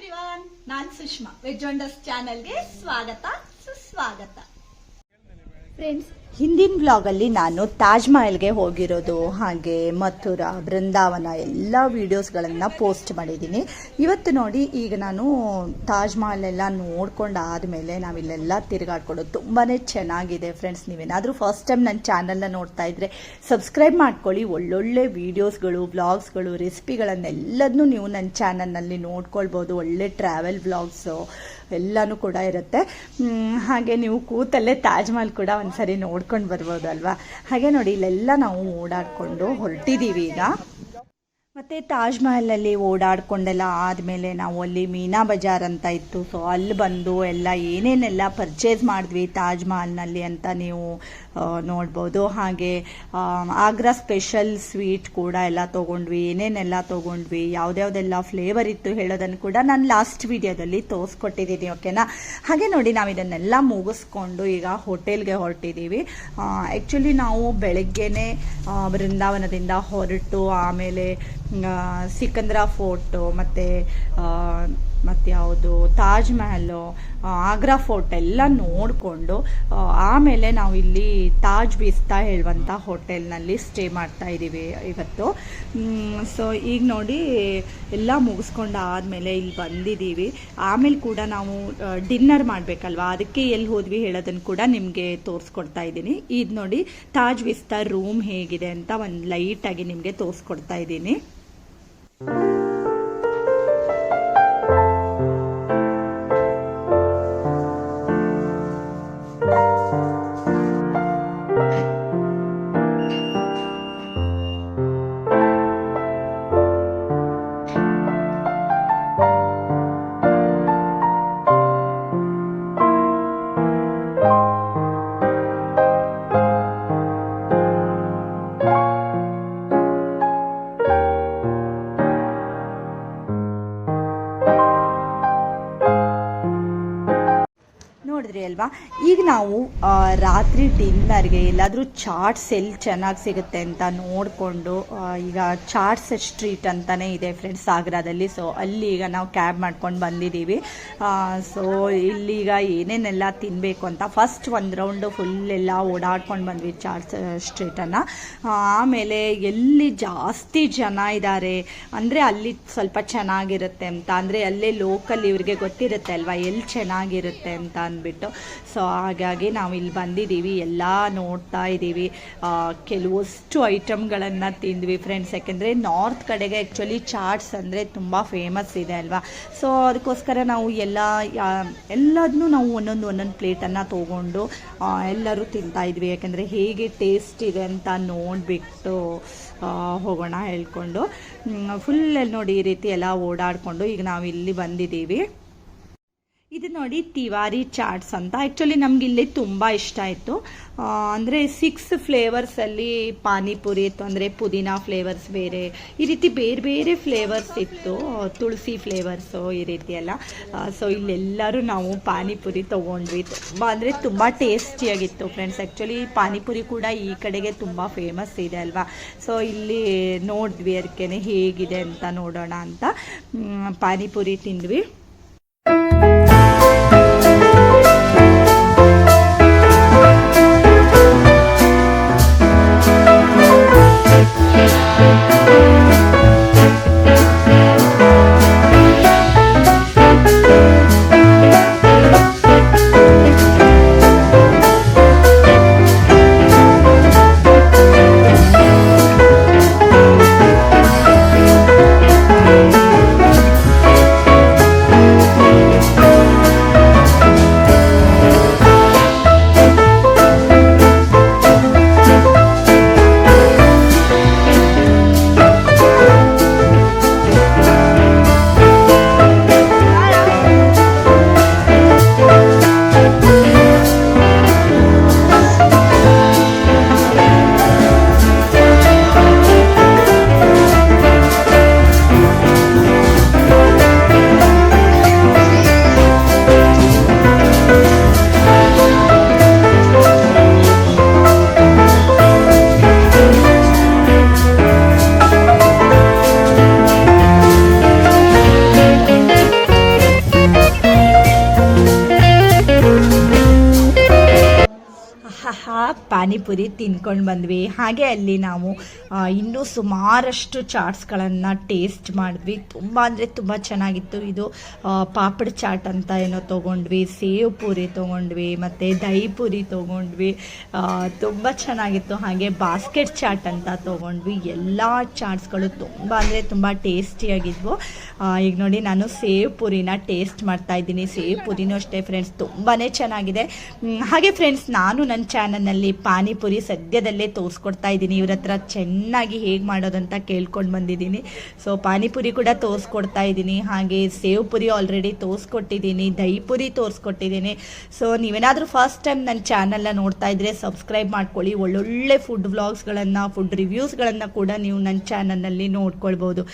Everyone ನಾನ್ Sushma. Veg ಚಾನೆಲ್ಗೆ ಸ್ವಾಗತ ಸುಸ್ವಾಗತ. ಫ್ರೆಂಡ್ಸ್ ಹಿಂದಿನ ಬ್ಲಾಗಲ್ಲಿ ನಾನು ತಾಜ್ ಮಹಲ್ಗೆ ಹೋಗಿರೋದು, ಹಾಗೆ ಮಥುರಾ, ಬೃಂದಾವನ ಎಲ್ಲ ವೀಡಿಯೋಸ್ಗಳನ್ನು ಪೋಸ್ಟ್ ಮಾಡಿದ್ದೀನಿ. ಇವತ್ತು ನೋಡಿ ಈಗ ನಾನು ತಾಜ್ ಮಹಲ್ ಎಲ್ಲ ನೋಡ್ಕೊಂಡು ಆದಮೇಲೆ ನಾವಿಲ್ಲೆಲ್ಲ ತಿರುಗಾಡ್ಕೊಳ್ಳೋದು ತುಂಬಾ ಚೆನ್ನಾಗಿದೆ ಫ್ರೆಂಡ್ಸ್ ನೀವೇನಾದರೂ ಫಸ್ಟ್ ಟೈಮ್ ನನ್ನ ಚಾನಲ್ನ ನೋಡ್ತಾ ಇದ್ರೆ ಸಬ್ಸ್ಕ್ರೈಬ್ ಮಾಡ್ಕೊಳ್ಳಿ. ಒಳ್ಳೊಳ್ಳೆ ವೀಡಿಯೋಸ್ಗಳು ಬ್ಲಾಗ್ಸ್ಗಳು ರೆಸಿಪಿಗಳನ್ನೆಲ್ಲದನ್ನೂ ನೀವು ನನ್ನ ಚಾನಲ್ನಲ್ಲಿ ನೋಡ್ಕೊಳ್ಬೋದು. ಒಳ್ಳೆ ಟ್ರಾವೆಲ್ ಬ್ಲಾಗ್ಸು ಎಲ್ಲನೂ ಕೂಡ ಇರುತ್ತೆ. ಹಾಗೆ ನೀವು ಕೂತಲ್ಲೇ ತಾಜ್ ಮಹಲ್ ಕೂಡ ಒಂದ್ಸರಿ ನೋಡ್ಕೊಂಡು ಬರ್ಬೋದಲ್ವಾ? ಹಾಗೆ ನೋಡಿ, ಇಲ್ಲೆಲ್ಲ ನಾವು ಓಡಾಡಿಕೊಂಡು ಹೊರಟಿದ್ದೀವಿ ಈಗ. ಮತ್ತು ತಾಜ್ ಮಹಲಲ್ಲಿ ಓಡಾಡ್ಕೊಂಡೆಲ್ಲ ಆದಮೇಲೆ ನಾವು ಅಲ್ಲಿ ಮೀನಾ ಬಜಾರ್ ಅಂತ ಇತ್ತು. ಸೊ ಅಲ್ಲಿ ಬಂದು ಎಲ್ಲ ಏನೇನೆಲ್ಲ ಪರ್ಚೇಸ್ ಮಾಡಿದ್ವಿ ತಾಜ್ ಮಹಲ್ನಲ್ಲಿ ಅಂತ ನೀವು ನೋಡ್ಬೋದು. ಹಾಗೆ ಆಗ್ರಾ ಸ್ಪೆಷಲ್ ಸ್ವೀಟ್ ಕೂಡ ಎಲ್ಲ ತೊಗೊಂಡ್ವಿ, ಏನೇನೆಲ್ಲ ತೊಗೊಂಡ್ವಿ, ಯಾವ್ದ್ಯಾವ್ದೆಲ್ಲ ಫ್ಲೇವರ್ ಇತ್ತು ಹೇಳೋದನ್ನು ಕೂಡ ನಾನು ಲಾಸ್ಟ್ ವಿಡಿಯೋದಲ್ಲಿ ತೋರಿಸ್ಕೊಟ್ಟಿದ್ದೀನಿ ಓಕೆನಾ ಹಾಗೆ ನೋಡಿ, ನಾವು ಇದನ್ನೆಲ್ಲ ಮುಗಿಸ್ಕೊಂಡು ಈಗ ಹೋಟೆಲ್ಗೆ ಹೊರಟಿದ್ದೀವಿ ಆ್ಯಕ್ಚುಲಿ ನಾವು ಬೆಳಗ್ಗೆನೆ ಬೃಂದಾವನದಿಂದ ಹೊರಟು, ಆಮೇಲೆ ಸಿಕಂದ್ರ ಫೋರ್ಟು ಮತ್ತು ಮತ್ತು ಯಾವುದು ತಾಜ್ ಮಹಲ್ ಆಗ್ರಾ ಫೋರ್ಟ್ ಎಲ್ಲ ನೋಡಿಕೊಂಡು ಆಮೇಲೆ ನಾವು ಇಲ್ಲಿ ತಾಜ್ ವಿಸ್ತಾ ಹೇಳುವಂಥ ಹೋಟೆಲ್ನಲ್ಲಿ ಸ್ಟೇ ಮಾಡ್ತಾ ಇದ್ದೀವಿ ಇವತ್ತು. ಸೊ ಈಗ ನೋಡಿ, ಎಲ್ಲ ಮುಗಿಸ್ಕೊಂಡು ಆದಮೇಲೆ ಇಲ್ಲಿ ಬಂದಿದ್ದೀವಿ. ಆಮೇಲೆ ಕೂಡ ನಾವು ಡಿನ್ನರ್ ಮಾಡಬೇಕಲ್ವಾ? ಅದಕ್ಕೆ ಎಲ್ಲಿ ಹೋದ್ವಿ ಹೇಳೋದನ್ನು ಕೂಡ ನಿಮಗೆ ತೋರಿಸ್ಕೊಡ್ತಾ ಇದ್ದೀನಿ. ಇದು ನೋಡಿ, ತಾಜ್ ವಿಸ್ತಾ ರೂಮ್ ಹೇಗಿದೆ ಅಂತ ಒಂದು ಲೈಟಾಗಿ ನಿಮಗೆ ತೋರಿಸ್ಕೊಡ್ತಾ ಇದ್ದೀನಿ. ಅಲ್ವಾ? ಈಗ ನಾವು ರಾತ್ರಿ ಡಿನ್ನರ್ಗೆ ಎಲ್ಲಾದರೂ ಚಾಟ್ಸ್ ಎಲ್ಲಿ ಚೆನ್ನಾಗಿ ಸಿಗುತ್ತೆ ಅಂತ ನೋಡಿಕೊಂಡು ಈಗ ಚಾಟ್ಸ್ ಸ್ಟ್ರೀಟ್ ಅಂತಲೇ ಇದೆ ಫ್ರೆಂಡ್ಸ್ ಸಾಗರದಲ್ಲಿ ಸೊ ಅಲ್ಲಿ ಈಗ ನಾವು ಕ್ಯಾಬ್ ಮಾಡ್ಕೊಂಡು ಬಂದಿದ್ದೀವಿ. ಸೊ ಇಲ್ಲಿಗ ಏನೇನೆಲ್ಲ ತಿನ್ನಬೇಕು ಅಂತ ಫಸ್ಟ್ ಒಂದು ರೌಂಡು ಫುಲ್ ಎಲ್ಲ ಓಡಾಡ್ಕೊಂಡು ಬಂದ್ವಿ ಚಾಟ್ಸ್ ಸ್ಟ್ರೀಟನ್ನು. ಆಮೇಲೆ ಎಲ್ಲಿ ಜಾಸ್ತಿ ಜನ ಇದ್ದಾರೆ ಅಂದರೆ ಅಲ್ಲಿ ಸ್ವಲ್ಪ ಚೆನ್ನಾಗಿರುತ್ತೆ ಅಂತ, ಅಂದರೆ ಅಲ್ಲೇ ಲೋಕಲ್ ಇವ್ರಿಗೆ ಗೊತ್ತಿರುತ್ತೆ ಅಲ್ವಾ, ಎಲ್ಲಿ ಚೆನ್ನಾಗಿರುತ್ತೆ ಅಂತ ಅಂದ್ಬಿಟ್ಟು. ಸೊ ಹಾಗಾಗಿ ನಾವು ಇಲ್ಲಿ ಬಂದಿದ್ದೀವಿ. ಎಲ್ಲ ನೋಡ್ತಾ ಇದ್ದೀವಿ. ಕೆಲವಷ್ಟು ಐಟಮ್ಗಳನ್ನು ತಿಂದ್ವಿ ಫ್ರೆಂಡ್ಸ್. ಯಾಕೆಂದರೆ ನಾರ್ತ್ ಕಡೆಗೆ ಆ್ಯಕ್ಚುಲಿ ಚಾಟ್ಸ್ ಅಂದರೆ ತುಂಬ ಫೇಮಸ್ ಇದೆ ಅಲ್ವಾ? ಸೊ ಅದಕ್ಕೋಸ್ಕರ ನಾವು ಎಲ್ಲ ಎಲ್ಲದನ್ನೂ ನಾವು ಒಂದೊಂದು ಒಂದೊಂದು ಪ್ಲೇಟನ್ನು ತೊಗೊಂಡು ಎಲ್ಲರೂ ತಿಂತಾ ಇದ್ವಿ. ಯಾಕೆಂದರೆ ಹೇಗೆ ಟೇಸ್ಟ್ ಇದೆ ಅಂತ ನೋಡಿಬಿಟ್ಟು ಹೋಗೋಣ ಹೇಳ್ಕೊಂಡು. ಫುಲ್ ನೋಡಿ ಈ ರೀತಿ ಎಲ್ಲ ಓಡಾಡಿಕೊಂಡು ಈಗ ನಾವು ಇಲ್ಲಿ ಬಂದಿದ್ದೀವಿ. ಇದು ನೋಡಿ ತಿವಾರಿ ಚಾಟ್ಸ್ ಅಂತ. ಆ್ಯಕ್ಚುಲಿ ನಮ್ಗೆ ಇಲ್ಲಿ ತುಂಬ ಇಷ್ಟ ಆಯಿತು. ಅಂದರೆ ಸಿಕ್ಸ್ ಫ್ಲೇವರ್ಸಲ್ಲಿ ಪಾನಿಪುರಿ ಇತ್ತು, ಅಂದರೆ ಪುದೀನ ಫ್ಲೇವರ್ಸ್ ಬೇರೆ, ಈ ರೀತಿ ಬೇರೆ ಬೇರೆ ಫ್ಲೇವರ್ಸ್ ಇತ್ತು. ತುಳಸಿ ಫ್ಲೇವರ್ಸು ಈ ರೀತಿ ಎಲ್ಲ. ಸೊ ಇಲ್ಲೆಲ್ಲರೂ ನಾವು ಪಾನಿಪುರಿ ತೊಗೊಂಡ್ವಿ. ತುಂಬ ಅಂದರೆ ತುಂಬ ಟೇಸ್ಟಿಯಾಗಿತ್ತು ಫ್ರೆಂಡ್ಸ್ ಆ್ಯಕ್ಚುಲಿ ಪಾನಿಪುರಿ ಕೂಡ ಈ ಕಡೆಗೆ ತುಂಬ ಫೇಮಸ್ ಇದೆ ಅಲ್ವಾ? ಸೊ ಇಲ್ಲಿ ನೋಡಿದ್ವಿ ಅದಕ್ಕೆ ಹೇಗಿದೆ ಅಂತ ನೋಡೋಣ ಅಂತ. ಪಾನಿಪುರಿ ತಿಂದ್ವಿ. ಪಾನಿಪುರಿ ತಿನ್ಕೊಂಡು ಬಂದ್ವಿ. ಹಾಗೆ ಅಲ್ಲಿ ನಾವು ಇನ್ನೂ ಸುಮಾರಷ್ಟು ಚಾಟ್ಸ್ಗಳನ್ನು ಟೇಸ್ಟ್ ಮಾಡಿದ್ವಿ. ತುಂಬ ಅಂದರೆ ತುಂಬ ಚೆನ್ನಾಗಿತ್ತು. ಇದು ಪಾಪಡ್ ಚಾಟ್ ಅಂತ ಏನೋ ತೊಗೊಂಡ್ವಿ, ಸೇವ್ ಪೂರಿ ತೊಗೊಂಡ್ವಿ, ಮತ್ತು ದಹಿ ಪೂರಿ ತೊಗೊಂಡ್ವಿ. ತುಂಬ ಚೆನ್ನಾಗಿತ್ತು. ಹಾಗೆ ಬಾಸ್ಕೆಟ್ ಚಾಟ್ ಅಂತ ತೊಗೊಂಡ್ವಿ. ಎಲ್ಲ ಚಾಟ್ಸ್ಗಳು ತುಂಬ ಅಂದರೆ ತುಂಬ ಟೇಸ್ಟಿಯಾಗಿದ್ವು ಈಗ ನೋಡಿ ನಾನು ಸೇವ್ ಪೂರಿನ ಟೇಸ್ಟ್ ಮಾಡ್ತಾ ಇದ್ದೀನಿ. ಸೇವ್ ಪೂರಿನೂ ಅಷ್ಟೇ ಫ್ರೆಂಡ್ಸ್ ತುಂಬಾ ಚೆನ್ನಾಗಿದೆ. ಹಾಗೆ ಫ್ರೆಂಡ್ಸ್ ನಾನು ನನ್ನ ಚಾನಲ್ನಲ್ಲಿ ಪಾನಿಪುರಿ ಸದ್ಯದಲ್ಲೇ ತೋರಿಸ್ಕೊಡ್ತಾ ಇದ್ದೀನಿ. ಇವ್ರ ಹತ್ರ ಚೆನ್ನಾಗಿ ಹೇಗೆ ಮಾಡೋದಂತ ಕೇಳ್ಕೊಂಡು ಬಂದಿದ್ದೀನಿ. ಸೊ ಪಾನಿಪುರಿ ಕೂಡ ತೋರಿಸ್ಕೊಡ್ತಾ ಇದ್ದೀನಿ. ಹಾಗೆ ಸೇವ್ ಪುರಿ ಆಲ್ರೆಡಿ ತೋರಿಸ್ಕೊಟ್ಟಿದ್ದೀನಿ. ದಹಿ ಪುರಿ ತೋರಿಸ್ಕೊಟ್ಟಿದ್ದೀನಿ. ಸೊ ನೀವೇನಾದರೂ ಫಸ್ಟ್ ಟೈಮ್ ನನ್ನ ಚಾನಲ್ನ ನೋಡ್ತಾ ಇದ್ದರೆ ಸಬ್ಸ್ಕ್ರೈಬ್ ಮಾಡ್ಕೊಳ್ಳಿ. ಒಳ್ಳೊಳ್ಳೆ ಫುಡ್ ವ್ಲಾಗ್ಸ್ಗಳನ್ನು ಫುಡ್ ರಿವ್ಯೂಸ್ಗಳನ್ನು ಕೂಡ ನೀವು ನನ್ನ ಚಾನಲ್ನಲ್ಲಿ ನೋಡ್ಕೊಳ್ಬೋದು.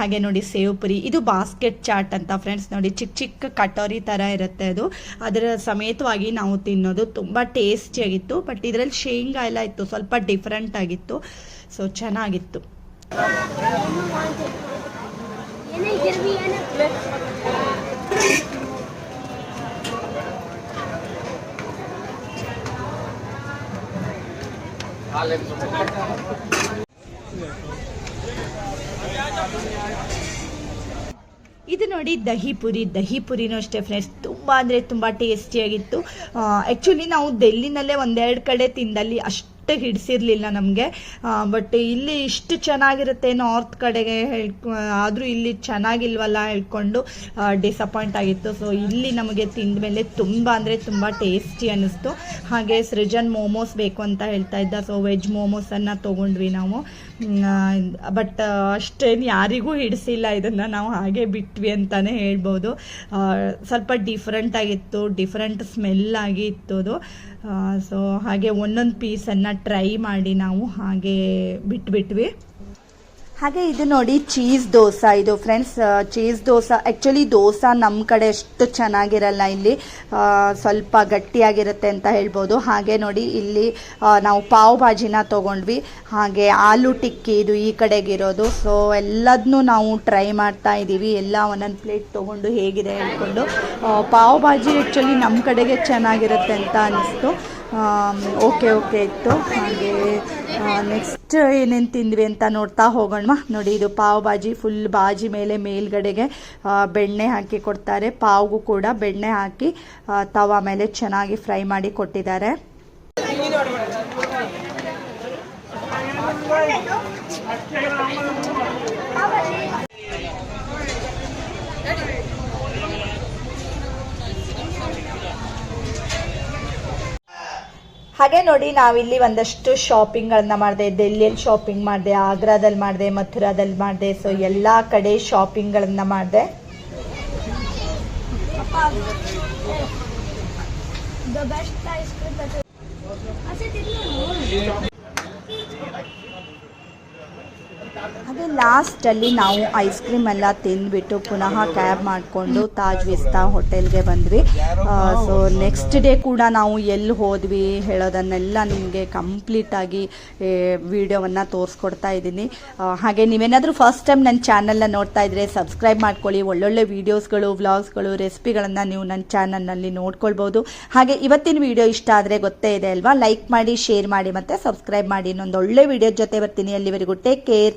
ಹಾಗೆ ನೋಡಿ ಸೇವ್ ಪುರಿ. ಇದು ಬಾಸ್ಕೆಟ್ ಚಾಟ್ ಅಂತ ಫ್ರೆಂಡ್ಸ್ ನೋಡಿ. ಚಿಕ್ಕ ಚಿಕ್ಕ ಕಟೋರಿ ಥರ ಇರುತ್ತೆ ಅದು. ಅದರ ಸಮೇತವಾಗಿ ನಾವು ತಿನ್ನೋದು ತುಂಬ ಟೇಸ್ಟಿಯಾಗಿತ್ತು ಬಟ್ ಇದರಲ್ಲಿ ಶೇಂಗಾ ಎಲ್ಲ ಇತ್ತು ಸ್ವಲ್ಪ ಡಿಫ್ರೆಂಟ್ ಆಗಿತ್ತು ಸೊ ಚೆನ್ನಾಗಿತ್ತು. ಇದು ನೋಡಿ ದಹಿ ಪುರಿ. ದಹಿ ಪುರಿನೂ ಅಷ್ಟೇ ಫ್ರೆಂಡ್ಸ್ ತುಂಬ ಅಂದರೆ ತುಂಬ ಟೇಸ್ಟಿಯಾಗಿತ್ತು ಆ್ಯಕ್ಚುಲಿ ನಾವು ಡೆಲ್ಲಿನಲ್ಲೇ ಒಂದೆರಡು ಕಡೆ ತಿಂದಲ್ಲಿ ಅಷ್ಟು ಹಿಡಿಸಿರ್ಲಿಲ್ಲ ನಮಗೆ. ಬಟ್ ಇಲ್ಲಿ ಇಷ್ಟು ಚೆನ್ನಾಗಿರುತ್ತೆ ನಾರ್ತ್ ಕಡೆಗೆ ಹೇಳ್ಕೊ ಆದರೂ ಇಲ್ಲಿ ಚೆನ್ನಾಗಿಲ್ವಲ್ಲ ಹೇಳ್ಕೊಂಡು ಡಿಸಪಾಯಿಂಟ್ ಆಗಿತ್ತು. ಸೊ ಇಲ್ಲಿ ನಮಗೆ ತಿಂದ ಮೇಲೆ ತುಂಬ ಅಂದರೆ ತುಂಬ ಟೇಸ್ಟಿ ಅನ್ನಿಸ್ತು ಹಾಗೆ ಸೃಜನ್ ಮೋಮೋಸ್ ಬೇಕು ಅಂತ ಹೇಳ್ತಾ ಇದ್ದ. ಸೊ ವೆಜ್ ಮೋಮೋಸನ್ನು ತೊಗೊಂಡ್ವಿ ನಾವು. ಬಟ್ ಅಷ್ಟೇನು ಯಾರಿಗೂ ಹಿಡಿಸಿಲ್ಲ ಇದನ್ನು. ನಾವು ಹಾಗೆ ಬಿಟ್ವಿ ಅಂತಲೇ ಹೇಳ್ಬೋದು. ಸ್ವಲ್ಪ ಡಿಫ್ರೆಂಟ್ ಆಗಿತ್ತು ಡಿಫ್ರೆಂಟ್ ಸ್ಮೆಲ್ ಆಗಿ ಇತ್ತು ಅದು ಸೊ ಹಾಗೆ ಒಂದೊಂದು ಪೀಸನ್ನು ಟ್ರೈ ಮಾಡಿ ನಾವು ಹಾಗೆ ಬಿಟ್ಬಿಟ್ವಿ. ಹಾಗೆ ಇದು ನೋಡಿ ಚೀಸ್ ದೋಸೆ. ಇದು friends cheese dosa. Actually dosa ನಮ್ಮ ಕಡೆ ಅಷ್ಟು ಚೆನ್ನಾಗಿರಲ್ಲ ಇಲ್ಲಿ. ಸ್ವಲ್ಪ ಗಟ್ಟಿಯಾಗಿರುತ್ತೆ ಅಂತ ಹೇಳ್ಬೋದು. ಹಾಗೆ ನೋಡಿ ಇಲ್ಲಿ ನಾವು ಪಾವ್ ಭಾಜಿನ ತೊಗೊಂಡ್ವಿ. ಹಾಗೆ ಆಲೂ ಟಿಕ್ಕಿ ಇದು ಈ ಕಡೆಗಿರೋದು. ಸೊ ಎಲ್ಲದನ್ನೂ ನಾವು ಟ್ರೈ ಮಾಡ್ತಾ ಇದ್ದೀವಿ. ಎಲ್ಲ ಒಂದೊಂದು ಪ್ಲೇಟ್ ತೊಗೊಂಡು ಹೇಗಿದೆ ಹೇಳ್ಕೊಂಡು ಪಾವ್ ಭಾಜಿ ಆ್ಯಕ್ಚುಲಿ ನಮ್ಮ ಕಡೆಗೆ ಚೆನ್ನಾಗಿರುತ್ತೆ ಅಂತ ಅನ್ನಿಸ್ತು ಓಕೆ ಓಕೆ ಇತ್ತು. ಹಾಗೆ ನೆಕ್ಸ್ಟ್ ಏನೇನು ತಿಂದ್ವಿ ಅಂತ ನೋಡ್ತಾ ಹೋಗೋಣ ನೋಡಿ, ಇದು ಪಾವ್ ಬಾಜಿ ಫುಲ್ ಬಾಜಿ ಮೇಲೆ ಮೇಲ್ಗಡೆಗೆ ಬೆಣ್ಣೆ ಹಾಕಿ ಕೊಡ್ತಾರೆ. ಪಾವ್ಗೂ ಕೂಡ ಬೆಣ್ಣೆ ಹಾಕಿ ತವಾ ಮೇಲೆ ಚೆನ್ನಾಗಿ ಫ್ರೈ ಮಾಡಿ ಕೊಟ್ಟಿದ್ದಾರೆ. ಹಾಗೆ ನೋಡಿ, ನಾವಿಲ್ಲಿ ಒಂದಷ್ಟು ಶಾಪಿಂಗ್ಗಳನ್ನ ಮಾಡಿದೆ ಡೆಲ್ಲಿಯಲ್ಲಿ ಶಾಪಿಂಗ್ ಮಾಡಿದೆ, ಆಗ್ರಾದಲ್ಲಿ ಮಾಡಿದೆ, ಮಥುರಾದಲ್ಲಿ ಮಾಡಿದೆ ಸೊ ಎಲ್ಲ ಕಡೆ ಶಾಪಿಂಗ್ಗಳನ್ನ ಮಾಡಿದೆ. The ಹಾಗೆ ಲಾಸ್ಟಲ್ಲಿ ನಾವು ಐಸ್ ಕ್ರೀಮ್ ಎಲ್ಲ ತಿಂದ್ಬಿಟ್ಟು ಪುನಃ ಕ್ಯಾಬ್ ಮಾಡಿಕೊಂಡು ತಾಜ್ ವಿಸ್ತಾ ಹೋಟೆಲ್ಗೆ ಬಂದ್ವಿ. ಸೊ ನೆಕ್ಸ್ಟ್ ಡೇ ಕೂಡ ನಾವು ಎಲ್ಲಿ ಹೋದ್ವಿ ಹೇಳೋದನ್ನೆಲ್ಲ ನಿಮಗೆ ಕಂಪ್ಲೀಟಾಗಿ ವಿಡಿಯೋವನ್ನು ತೋರಿಸ್ಕೊಡ್ತಾ ಇದ್ದೀನಿ. ಹಾಗೆ ನೀವೇನಾದರೂ ಫಸ್ಟ್ ಟೈಮ್ ನನ್ನ ಚಾನಲ್ನ ನೋಡ್ತಾ ಇದ್ರೆ ಸಬ್ಸ್ಕ್ರೈಬ್ ಮಾಡ್ಕೊಳ್ಳಿ. ಒಳ್ಳೊಳ್ಳೆ ವಿಡಿಯೋಸ್ಗಳು ವ್ಲಾಗ್ಸ್ಗಳು ರೆಸಿಪಿಗಳನ್ನು ನೀವು ನನ್ನ ಚಾನಲ್ನಲ್ಲಿ ನೋಡ್ಕೊಳ್ಬೋದು. ಹಾಗೆ ಇವತ್ತಿನ ವಿಡಿಯೋ ಇಷ್ಟ ಆದರೆ ಗೊತ್ತೇ ಇದೆ ಅಲ್ವಾ? ಲೈಕ್ ಮಾಡಿ ಶೇರ್ ಮಾಡಿ ಮತ್ತು ಸಬ್ಸ್ಕ್ರೈಬ್ ಮಾಡಿ. ಇನ್ನೊಂದು ಒಳ್ಳೆ ವಿಡಿಯೋ ಜೊತೆ ಬರ್ತೀನಿ. ಅಲ್ಲಿವರೆಗೂ take care